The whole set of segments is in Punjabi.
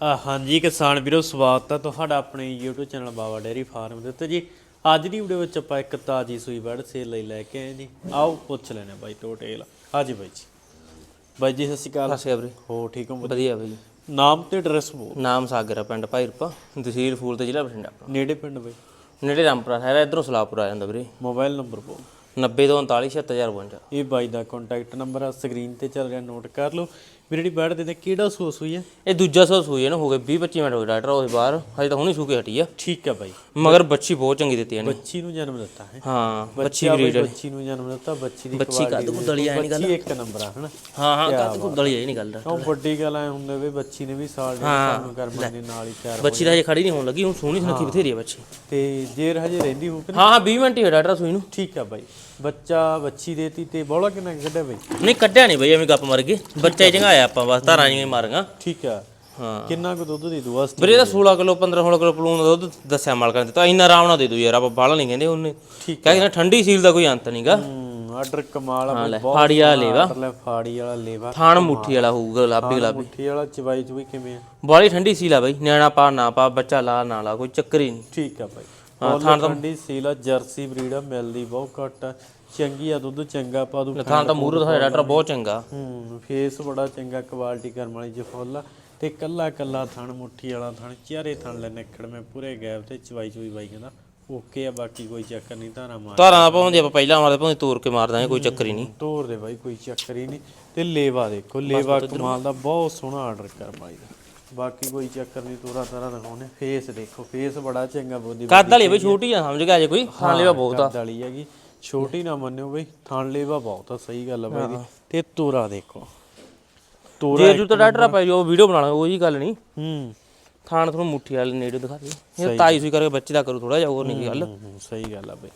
ਹਾਂਜੀ ਕਿਸਾਨ ਵੀਰੋ ਸਵਾਗਤ ਹੈ ਤੁਹਾਡਾ ਆਪਣੇ YouTube channel Baba dairy farm ਦੇ ਉੱਤੇ ਜੀ। ਅੱਜ ਦੀ ਵੀਡੀਓ ਵਿੱਚ ਆਪਾਂ ਇੱਕ ਤਾਜੀ ਸੂਈ ਬੜ ਸੇਲ ਲਈ ਲੈ ਕੇ ਆਏ ਜੀ। ਆਓ ਪੁੱਛ ਲੈਣੇ ਬਾਈ ਟੋਟੇਲ ਹਾਂਜੀ ਬਾਈ ਜੀ। ਬਾਈ ਜੀ ਸਤਿ ਸ਼੍ਰੀ ਅਕਾਲ। ਸਸੇ ਵੀਰੇ। ਹੋ ਠੀਕ ਹੋ? ਵਧੀਆ ਬਈ ਨਾਮ ਤੇ ਐਡਰੈਸ ਬੋਲ। ਨਾਮ ਸਾਗਰ ਆ ਪਿੰਡ ਭਾਈਰਪਾ ਤਹਿਸੀਲ ਫੂਲ ਤੇ ਜ਼ਿਲ੍ਹਾ ਬਠਿੰਡਾ ਨੇੜੇ ਪਿੰਡ ਬਾਈ? ਨੇੜੇ ਰਾਮਪੁਰਾ ਹੈ ਇਧਰੋਂ ਸਲਾਪੁਰ ਆ ਜਾਂਦਾ ਵੀਰੇ। ਮੋਬਾਈਲ ਨੰਬਰ ਬੋਲ। 90 ਤੋਂ 39 76052 ਇਹ ਬਾਈ ਦਾ ਕੰਟੈਕਟ ਨੰਬਰ ਆ ਸਕਰੀਨ ਤੇ ਚੱਲ ਰਿਹਾ ਨੋਟ ਕਰ ਲਓ। ਵੀ ਜਿਹੜੀ ਬੈੜ ਦੇ ਤੇ ਕਿਹੜਾ ਸੂਸ ਹੋਈ ਹੈ ਇਹ ਦੂਜਾ ਸੌ ਸੂਈ ਹੈ ਨਾ ਹੋ ਗਏ 20 25 ਮਿੰਟ ਹੋ ਗਏ ਡਾਕਟਰ ਉਹ ਬਾਹਰ। ਹਜੇ ਤਾਂ ਹੁਣੀ ਸੂ ਕੇ ਹਟੀ ਆ। ਠੀਕ ਆ ਬਾਈ। ਮਗਰ ਬੱਚੀ ਬਹੁਤ ਚੰਗੀ ਦਿੱਤੀ ਇਹਨੇ। ਬੱਚੀ ਨੂੰ ਜਨਮ ਦਿੱਤਾ ਹੈ। ਹਾਂ ਬੱਚੀ ਬੱਚੀ ਬਰੀਡ ਬੱਚੀ ਨੂੰ ਜਨਮ ਦਿੱਤਾ ਬੱਚੀ ਦੀ ਬੱਚੀ ਕੱਦ ਕੁੱਦਲੀ ਆਈ ਨਹੀਂ ਗੱਲ ਬੱਚੀ ਇੱਕ ਨੰਬਰ ਆ ਹਨਾ? ਹਾਂ ਹਾਂ ਕੱਦ ਕੁੱਦਲੀ ਆਈ ਨਹੀਂ ਗੱਲ ਦਾ ਉਹ ਵੱਡੀ ਗੱਲ ਐ ਹੁੰਦੇ ਵੀ ਬੱਚੀ ਨੇ ਵੀ ਸਾਲ ਦੇ ਸਾਨੂੰ ਕਰਮਾਂ ਦੇ ਨਾਲ ਹੀ ਤਿਆਰ ਬੱਚੀ ਤਾਂ ਹਜੇ ਖੜੀ ਨਹੀਂ ਹੋਣ ਲੱਗੀ ਹੁਣ ਸੋਹਣੀ ਸੁਨੱਖੀ ਬਥੇਰੀ ਆ ਬੱਚੀ। ਤੇ ਜੇਰ ਹਜੇ ਰਹਿੰਦੀ ਹੋ ਕਿ? ਹਾਂ ਹਾਂ 20 ਮਿੰਟ ਹੀ ਹੋਏ ਡਾਕਟਰ ਸੂਈ ਨੂੰ। ਠੀਕ ਆ ਬਾਈ। ਬੱਚਾ ਬੱਚੀ ਦੇਤੀ ਤੇ ਬੋਲਾ ਕਿੰਨਾ ਕੁ ਕੱਢਿਆ ਬਾਈ? ਨਹੀਂ ਕੱਢਿਆ ਨਹੀਂ ਬਈ ਐਵੇਂ ਗੱਪ ਮਰ ਗਏ ਬੱਚਾ ਹੀ ਚੰਗਾਇਆ ਆਪਾਂ ਬਸ ਧਾਰਾਂ ਜਿਹੀਆਂ ਮਾਰੀਆਂ। ਠੀਕ ਆ। ਹਾਂ। ਕਿੰਨਾ ਕੁ ਦੁੱਧ ਦੇ ਦੂ ਵਾਸਤੇ ਵੀਰੇ ਦਾ? 16 ਕਿਲੋ 15 16 ਕਿਲੋ ਪਲੂਣ ਦਾ ਦੁੱਧ ਦੱਸਿਆ ਮਾਲਕਾਂ ਨੇ ਦਿੱਤਾ। ਇੰਨਾ ਆਰਾਮ ਨਾਲ ਦੇ ਦੂ ਯਾਰ ਆਪਾਂ ਬਾਹਲਾ ਨਹੀਂ ਕਹਿੰਦੇ ਉਹਨੇ। ਠੀਕ ਕਹਿੰਦੇ ਠੰਡੀ ਸੀਲ ਦਾ ਕੋਈ ਅੰਤ ਨਹੀਂਗਾ ਆਰਡਰ ਕਮਾਲ ਆ ਬਹੁਤ ਫਾੜੀ ਵਾਲਾ ਲੇਵਾ। ਲੈ ਫਾੜੀ ਵਾਲਾ ਲੇਵਾ। ਥਾਣ ਮੁੱਠੀ ਵਾਲਾ ਹੋਊਗਾ ਗੁਲਾਬੀ ਗੁਲਾਬੀ ਮੁੱਠੀ ਵਾਲਾ ਚਵਾਈ ਚੁਈ ਕਿਵੇਂ ਆ? ਬਾਲੀ ਠੰਡੀ ਸੀਲ ਆ ਬਈ ਨਿਆਣਾ ਪਾ ਨਾ ਪਾ ਬੱਚਾ ਲਾ ਨਾ ਲਾ ਕੋਈ ਚੱਕਰ ਹੀ ਨਹੀਂ। ਠੀਕ ਆ ਬਾਈ। ਹਾਂ, ਥਾਂ ਠੰਡੀ ਸੀਲਾ ਜਰਸੀ ਬਰੀਡ ਆ ਮਿਲਦੀ ਬਹੁਤ ਘੱਟ ਆ। ਚੰਗੀ ਆ ਦੁੱਧ ਚੰਗਾ ਪਾ ਦੂ ਥਾਂ ਤਾਂ ਮੂਰੋ ਦਾ ਡਾਕਟਰ ਬਹੁਤ ਚੰਗਾ। ਹੂੰ ਫੇਸ ਬੜਾ ਚੰਗਾ ਕੁਆਲਿਟੀ ਕਰਮ ਵਾਲੀ ਜਫੋਲਾ ਤੇ ਕੱਲਾ ਕੱਲਾ ਥਣ ਮੁੱਠੀ ਵਾਲਾ ਥਣ ਚਾਰੇ ਥਣ ਲੈ ਨਿਕੜ ਮੈਂ ਪੂਰੇ ਗੈਪ ਤੇ ਚਵਾਈ ਚੁਈ ਬਾਈ ਕਹਿੰਦਾ ਓਕੇ ਆ ਬਾਕੀ ਕੋਈ ਚੱਕਰ ਨਹੀਂ ਧਾਰਾ ਮਾਰ ਧਾਰਾਂ ਦਾ ਪਾਉਂਦੇ ਆਪਾਂ ਪਹਿਲਾਂ ਮਾਰਦੇ ਪਾਉਂਦੇ ਤੋੜ ਕੇ ਮਾਰ ਦਾਂਗੇ ਕੋਈ ਚੱਕਰ ਹੀ ਨਹੀਂ। ਤੋਰ ਦੇ ਬਾਈ ਕੋਈ ਚੱਕਰ ਹੀ ਨਹੀਂ। ਤੇ ਲੇਵਾ ਦੇਖੋ ਲੇਵਾ ਕਮਾਲ ਦਾ ਬਹੁਤ ਸੋਹਣਾ ਆਰਡਰ ਕਰ ਬਾਈ ਦਾ। ਬਾਕੀ ਕੋਈ ਚੱਕਰ ਨਹੀਂ ਤੋਰਾ ਤਾਰਾ ਦਿਖਾਉਣੇ ਫੇਸ ਦੇਖੋ ਫੇਸ ਬੜਾ ਚੰਗਾ ਬੋਦੀ ਕੱਦ ਵਾਲੀ ਬਈ ਛੋਟੀ ਆ ਸਮਝ ਗਿਆ ਜੇ ਕੋਈ? ਥਾਂ ਲਿਆ ਬਹੁਤ ਆ। ਵਾਲੀ ਹੈਗੀ। ਛੋਟੀ ਨਾ ਮੰਨਿਓ ਬਈ ਥਣ ਲੇਵਾ ਬਹੁਤ ਆ ਸਹੀ ਗੱਲ ਆ ਬਾਈ ਦੀ ਤੇ ਤੋਰਾ ਦੇਖੋ। ਤੋਰਾ ਜੇ ਜੂ ਤਾਂ ਡਾਕਟਰ ਆਪਾਂ ਜੋ ਵੀਡੀਓ ਬਣਾ ਲਾਂਗੇ ਉਹ ਜੀ ਗੱਲ ਨਹੀਂ। ਹੂੰ। ਥਾਣ ਤੁਹਾਨੂੰ ਮੁੱਠੀ ਵਾਲੇ ਨੇੜੇ ਦਿਖਾ ਦੇ ਇਹ ਤਾਈ ਸੂਈ ਕਰਕੇ ਬੱਚੇ ਦਾ ਕਰੂ ਥੋੜਾ ਜਿਹਾ ਹੋਰ ਨਹੀਂ ਗੱਲ। ਸਹੀ ਗੱਲ ਆ ਬਈ।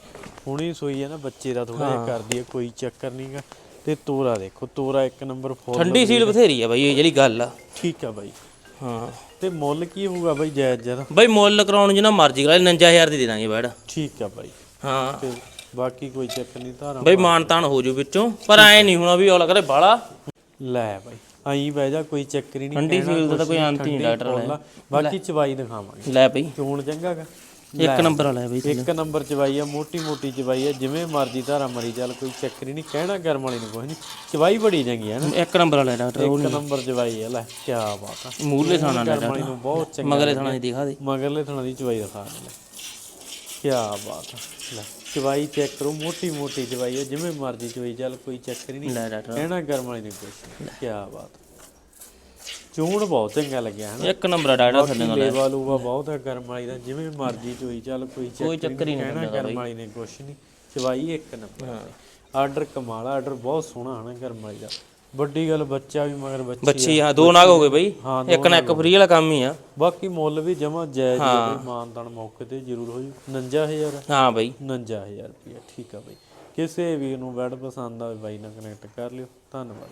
ਹੁਣੀ ਸੋਈ ਹੈ ਨਾ ਬੱਚੇ ਦਾ ਥੋੜਾ ਜਿਹਾ ਕਰਦੀ ਹੈ ਕੋਈ ਚੱਕਰ ਨਹੀਂਗਾ ਤੇ ਤੋਰਾ ਦੇਖੋ ਤੋਰਾ ਇੱਕ ਨੰਬਰ ਫੋਰ ਠੰਡੀ ਸੀਲ ਬਥੇਰੀ ਆ ਬਈ ਇਹ ਜਿਹੜੀ ਗੱਲ ਆ। ਠੀਕ ਆ ਬਾਈ। ਹਾਂ। ਤੇ ਮੁੱਲ ਕੀ ਹੋਊਗਾ ਬਾਈ ਜਾਇਜ਼ ਜਰਾ? ਬਈ ਮੁੱਲ ਕਰਾਉਣ ਜਿੰਨਾ ਮਰਜ਼ੀ ਕਰਾ 59000 ਦੀ ਦੇ ਦਾਂਗੇ ਬੈੜ ਠੀਕ ਆ ਬਾਈ। ਹਾਂ। ਤੇ ਬਾਕੀ ਕੋਈ ਚੱਕਰ ਨਹੀਂ ਧਾਰਾ ਬਈ ਮਾਨ ਤਾਨ ਹੋ ਜੂ ਵਿੱਚੋਂ ਪਰ ਐ ਨਹੀਂ ਹੋਣਾ ਵੀ ਉਹ ਕਰੇ ਬਾਲਾ। ਲੈ ਬਾਈ ਆਈ ਬਹਿ ਜਾ ਕੋਈ ਚੱਕਰ ਹੀ ਨਹੀਂ ਠੰਡੀ ਸੀਲ ਦਾ ਤਾਂ ਕੋਈ ਅੰਤ ਹੀ ਨਹੀਂ ਡਾਕਟਰ ਬੋਲਾ ਬਾਕੀ ਚਵਾਈ ਦਿਖਾਵਾਂਗੇ। ਲੈ ਬਈ। ਚੋਣ ਚੰਗਾਗਾ ਇੱਕ ਨੰਬਰ ਵਾਲਾ ਹੈ ਬਈ ਇੱਕ ਨੰਬਰ ਚਵਾਈ ਆ ਮੋਟੀ ਮੋਟੀ ਚਵਾਈ ਆ ਜਿਵੇਂ ਮਰਜ਼ੀ ਧਾਰਾ ਮਰੀ ਚੱਲ ਕੋਈ ਚੱਕਰ ਹੀ ਨਹੀਂ ਕਹਿਣਾ ਕਰਮ ਵਾਲੀ ਨੂੰ ਕੁਝ ਨਹੀਂ। ਚਵਾਈ ਬੜੀ ਚੰਗੀ ਆ ਨਾ। ਇੱਕ ਨੰਬਰ ਵਾਲਾ ਹੈ ਡਾਕਟਰ ਇੱਕ ਨੰਬਰ ਚਵਾਈ ਆ ਲੈ ਕੀ ਬਾਤ ਆ। ਮੂਰਲੇ ਥਾਣਾ ਕਰਮ ਵਾਲੀ ਨੂੰ ਬਹੁਤ ਚੰਗਾ ਮਗਲੇ ਥਾਣਾ ਦੀ ਦਿਖਾ ਦੇ। ਮਗਰਲੇ ਥਣਾ ਦੀ ਚਵਾਈ ਦਿਖਾ ਲੈ। ਕੀ ਬਾਤ ਆ। ਲੈ ਚਵਾਈ ਚੈੱਕ ਕਰੋ ਮੋਟੀ ਮੋਟੀ ਚਵਾਈ ਆ ਜਿਵੇਂ ਮਰਜ਼ੀ ਚਵਾਈ ਚੱਲ ਕੋਈ ਚੱਕਰ ਹੀ ਨਹੀਂ। ਕਹਿਣਾ ਕਰਮ ਵਾਲੀ ਨੇ ਕੁਛ ਕੀ ਬਾਤ ਚੂਣ ਬਹੁਤ ਚੰਗਾ ਲੱਗਿਆ ਹਨਾ? ਇੱਕ ਨੰਬਰ ਡਾਕਟਰ ਥੱਲੇ ਨਾਲ। ਲੇਵਾ ਲੂਵਾ ਬਹੁਤ ਹੈ ਕਰਮ ਵਾਲੀ ਦਾ ਜਿਵੇਂ ਮਰਜ਼ੀ ਚੋਈ ਚੱਲ ਕੋਈ ਕੋਈ ਚੱਕਰ ਹੀ ਨਹੀਂ ਕਹਿਣਾ ਕਰਮ ਵਾਲੀ ਨੇ ਕੁਛ ਨਹੀਂ ਚਵਾਈ ਇੱਕ ਨੰਬਰ ਆਰਡਰ ਕਮਾਲ ਆਰਡਰ ਬਹੁਤ ਸੋਹਣਾ ਹਨਾ ਕਰਮ ਵਾਲੀ ਦਾ। ਵੱਡੀ ਗੱਲ ਬੱਚਾ ਵੀ ਮਗਰ ਬੱਚੀ ਬੱਚੀ ਹਾਂ ਦੋ ਨਾਗ ਹੋ ਗਏ ਬਈ। ਇੱਕ ਨਾ ਇੱਕ ਫਰੀ ਵਾਲਾ ਕੰਮ ਹੀ ਆ। ਬਾਕੀ ਮੁੱਲ ਵੀ ਜਮਾ ਜਾਇਜ਼ ਹੈ ਮਾਨਦਾਨ ਮੌਕੇ ਤੇ ਜ਼ਰੂਰ ਹੋ ਜੂ। 49000 ਹਾਂ ਬਈ। 49000 ਰੁਪਏ ਠੀਕ ਆ ਬਈ। ਕਿਸੇ ਵੀ ਨੂੰ ਬੈਡ ਪਸੰਦ ਆਵੇ ਬਾਈ ਨਾਲ ਕਨੈਕਟ ਕਰ ਲਿਓ। ਧੰਨਵਾਦ